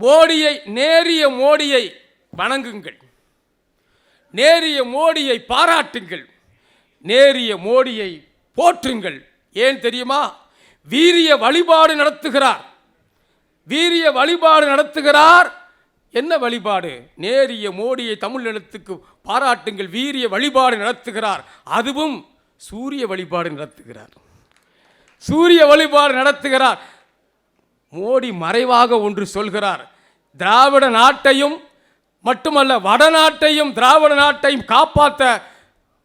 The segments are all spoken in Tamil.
மோடியை நேரிய மோடியை வணங்குங்கள். நேரிய மோடியை பாராட்டுங்கள். நேரிய மோடியை போற்றுங்கள். ஏன் தெரியுமா? வீரிய வழிபாடு நடத்துகிறார். வீரிய வழிபாடு நடத்துகிறார். என்ன வழிபாடு? நேரிய மோடியை தமிழ் எழுத்துக்கு பாராட்டுங்கள். வீரிய வழிபாடு நடத்துகிறார். அதுவும் சூரிய வழிபாடு நடத்துகிறார். சூரிய வழிபாடு நடத்துகிறார். மோடி மறைவாக ஒன்று சொல்கிறார். திராவிட நாட்டையும் மட்டுமல்ல வடநாட்டையும் திராவிட நாட்டையும் காப்பாற்ற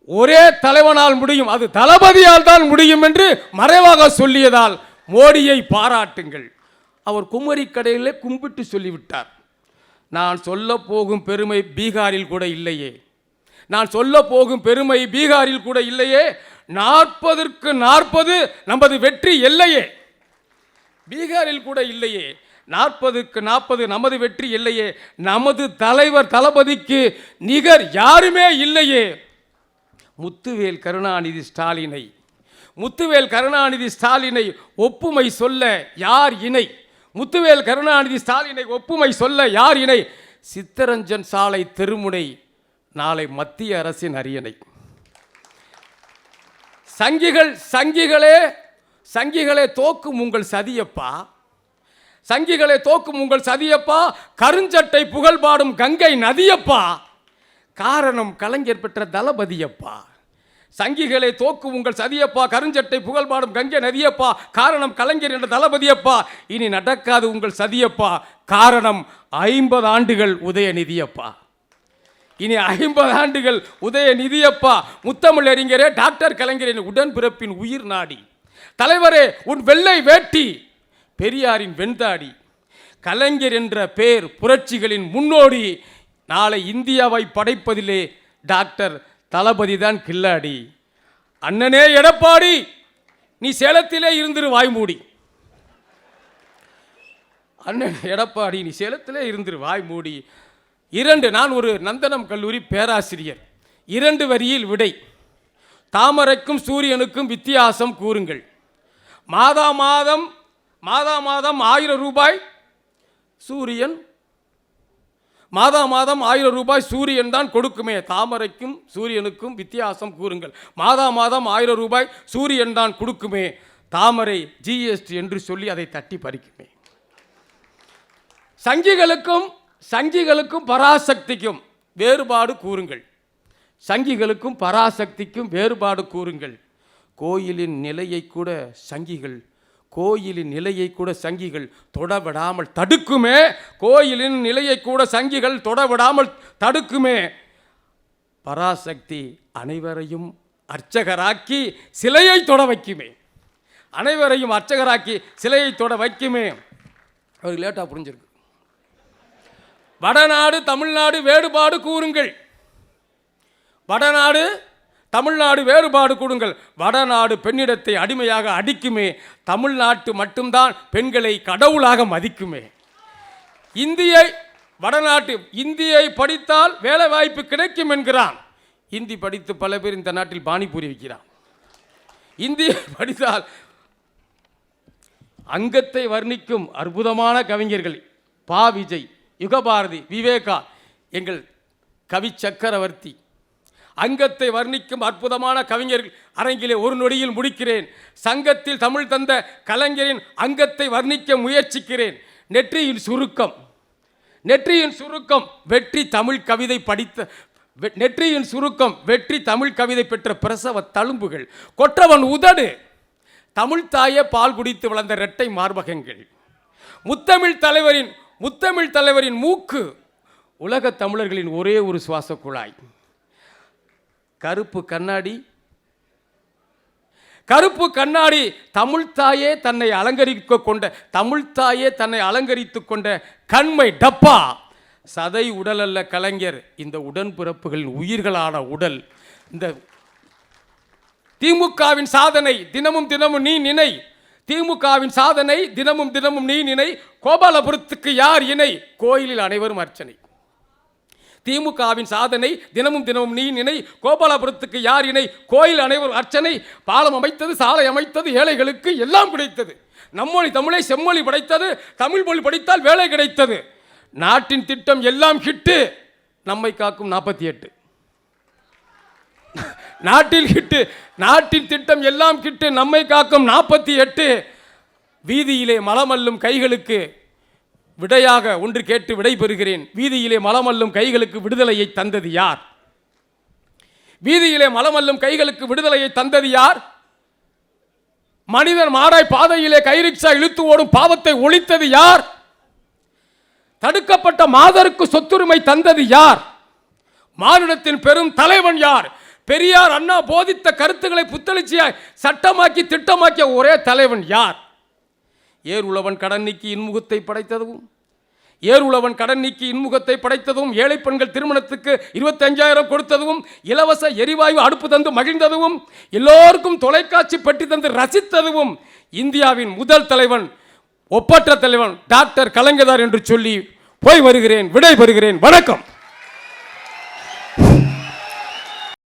ஒரே தலைவனால் முடியும். அது தளபதியால் தான் முடியும் என்று மறைவாக சொல்லியதால் மோடியை பாராட்டுங்கள். அவர் குமரி கடையிலே கும்பிட்டு சொல்லிவிட்டார். நான் சொல்ல போகும் பெருமை பீகாரில் கூட இல்லையே. நான் சொல்ல போகும் பெருமை பீகாரில் கூட இல்லையே. நாற்பதற்கு நாற்பது நமது வெற்றி எல்லையே. பீகாரில் கூட இல்லையே. நாற்பதுக்கு நாற்பது நமது வெற்றி இல்லையே. நமது தலைவர் தளபதிக்கு நிகர் யாருமே இல்லையே. முத்துவேல் கருணாநிதி ஸ்டாலினை. முத்துவேல் கருணாநிதி ஸ்டாலினை ஒப்புமை சொல்ல யார் இணை? முத்துவேல் கருணாநிதி ஸ்டாலினை ஒப்புமை சொல்ல யார் இணை? சித்தரஞ்சன் சாலை தெருமுனை நாளை மத்திய அரசின் அரியணை. சங்கிகள் சங்கிகளே சங்கிகளே தோக்கும் உங்கள் சதியப்பா. சங்கிகளை தோக்கும் உங்கள் சதியப்பா கருஞ்சட்டை புகழ் பாடும் கங்கை நதியப்பா. காரணம் கலைஞர் பெற்ற தளபதியப்பா. சங்கிகளை தோக்கும் உங்கள் சதியப்பா கருஞ்சட்டை புகழ் பாடும் கங்கை நதியப்பா. காரணம் கலைஞர் என்ற தளபதியப்பா. இனி நடக்காது உங்கள் சதியப்பா. காரணம் ஐம்பது ஆண்டுகள் உதயநிதியப்பா. இனி ஐம்பது ஆண்டுகள் உதயநிதியப்பா. முத்தமிழ் அறிஞரே டாக்டர் கலைஞரின் உடன்பிறப்பின் உயிர் நாடி. தலைவரே உன் வெள்ளை வேட்டி. பெரியாரின் வெண்தாடி கலைஞர் என்ற பேர் புரட்சிகளின் முன்னோடி நாளை இந்தியாவை படைப்பதிலே டாக்டர் தளபதி தான் கில்லாடி. அண்ணனே எடப்பாடி நீ சேலத்திலே இருந்துரு வாய்மூடி அண்ணன் எடப்பாடி நீ சேலத்திலே இருந்துரு வாய்மூடி இரண்டு நான் ஒரு நந்தனம் கல்லூரி பேராசிரியர். இரண்டு வரியில் விடை. தாமரைக்கும் சூரியனுக்கும் வித்தியாசம் கூறுங்கள். மாதா மாதம் மாதா மாதம் ஆயிரம் ரூபாய் சூரியன். மாதா மாதம் ஆயிரம் ரூபாய் சூரியன் தான் கொடுக்குமே. தாமரைக்கும் சூரியனுக்கும் வித்தியாசம் கூறுங்கள். மாதா மாதம் ஆயிரம் ரூபாய் சூரியன் தான் கொடுக்குமே. தாமரை ஜிஎஸ்டி என்று சொல்லி அதை தட்டி பறிக்குமே. சங்கிகளுக்கும் சங்கிகளுக்கும் பராசக்திக்கும் வேறுபாடு கூறுங்கள். சங்கிகளுக்கும் பராசக்திக்கும் வேறுபாடு கூறுங்கள். கோயிலின் நிலையை கூட சங்கிகள் கோயிலின் நிலையை கூட சங்கிகள் தொடவிடாமல் தடுக்குமே. கோயிலின் நிலையை கூட சங்கிகள் தொடவிடாமல் தடுக்குமே. பராசக்தி அனைவரையும் அர்ச்சகராக்கி சிலையை தொட வைக்குமே. அனைவரையும் அர்ச்சகராக்கி சிலையை தொட வைக்குமே. அவருக்கு லேட்டாக புரிஞ்சிருக்கு. வடநாடு தமிழ்நாடு வேறுபாடு கூறுங்கள். வடநாடு தமிழ்நாடு வேறுபாடு கூடுங்கள். வடநாடு பெண்ணிடத்தை அடிமையாக அடிக்குமே. தமிழ்நாட்டு மட்டும்தான் பெண்களை கடவுளாக மதிக்குமே. இந்தியை வடநாட்டு இந்தியை படித்தால் வேலை வாய்ப்பு கிடைக்கும் என்கிறான். இந்தி படித்து பல பேர் இந்த நாட்டில் பானிபூரி விற்கிறான் இந்தியை படித்தால் அங்கத்தை வர்ணிக்கும் அற்புதமான கவிஞர்கள் பா. விஜய் யுகபாரதி விவேகா எங்கள் கவி சக்கரவர்த்தி அங்கத்தை வர்ணிக்கும் அற்புதமான கவிஞர்கள் அரங்கிலே ஒரு நொடியில் முடிக்கிறேன். சங்கத்தில் தமிழ் தந்த கலைஞரின் அங்கத்தை வர்ணிக்க முயற்சிக்கிறேன். நெற்றியின் சுருக்கம். நெற்றியின் சுருக்கம் வெற்றி தமிழ் கவிதை படித்த வெ- நெற்றியின் சுருக்கம் வெற்றி தமிழ் கவிதை பெற்ற பிரசவ தழும்புகள். கொற்றவன் உதடு. தமிழ் தாயே பால் குடித்து வளர்ந்த இரட்டை மார்பகங்கள். முத்தமிழ் தலைவரின் முத்தமிழ் தலைவரின் மூக்கு. உலகத் தமிழர்களின் ஒரே ஒரு சுவாச குழாய். கருப்பு கண்ணாடி. கருப்பு கண்ணாடி தமிழ்தாயே தன்னை அலங்கரிக்க கொண்ட தமிழ்தாயே தன்னை அலங்கரித்து கொண்ட கண்மை டப்பா. சதை உடல் அல்ல கலைஞர். இந்த உடன்பிறப்புகளின் உயிர்களான உடல். இந்த திமுகவின் சாதனை தினமும் தினமும் நீ நினை. திமுகவின் சாதனை தினமும் தினமும் நீ நினை. கோபாலபுரத்துக்கு யார் இணை? கோயிலில் அனைவரும் அர்ச்சனை. திமுகவின் சாதனை தினமும் தினமும் நீ நினை கோபாலபுரத்துக்கு யார் இணை கோயில் அனைவரும் அர்ச்சனை பாலம் அமைத்தது சாலை அமைத்தது ஏழைகளுக்கு எல்லாம் கிடைத்தது. நம்மொழி தமிழை செம்மொழி படைத்தது தமிழ் மொழி படித்தால் வேலை கிடைத்தது. நாட்டின் திட்டம் எல்லாம் ஹிட்டு நம்மை காக்கும் நாற்பத்தி எட்டு. நாட்டில் கிட்டு நாட்டின் திட்டம் எல்லாம் கிட்டு நம்மை காக்கும் நாற்பத்தி எட்டு. வீதியிலே மலமல்லும் கைகளுக்கு விடையாக ஒன்று கேட்டு விடை பெறுகிறேன். வீதியிலே மலமல்லும் கைகளுக்கு விடுதலையை தந்தது யார்? வீதியிலே மலமல்லும் கைகளுக்கு விடுதலையை தந்தது யார்? மனிதன் மாடாய் பாதையிலே கைரிக்ஷா இழுத்து ஓடும் பாவத்தை ஒழித்தது யார்? தடுக்கப்பட்ட மாதருக்கு சொத்துரிமை தந்தது யார்? மானுடத்தின் பெரும் தலைவன் யார்? பெரியார் அண்ணா போதித்த கருத்துக்களை புத்தளிச்சியாய் சட்டமாக்கி திட்டமாக்கிய ஒரே தலைவன் யார்? ஏர் உழவன் கடன் நீக்கி இன்முகத்தை படைத்ததும் ஏர் உழவன் கடன் நீக்கி இன்முகத்தை படைத்ததும் ஏழை பெண்கள் திருமணத்துக்கு இருபத்தஞ்சாயிரம் கொடுத்ததும் இலவச எரிவாயு அடுப்பு தந்து மகிழ்ந்ததும் எல்லோருக்கும் தொலைக்காட்சி பெட்டி தந்து ரசித்ததும் இந்தியாவின் முதல் தலைவன் ஒப்பற்ற தலைவன் டாக்டர் கலைஞதார் என்று சொல்லி போய் வருகிறேன் விடை பெறுகிறேன். வணக்கம்.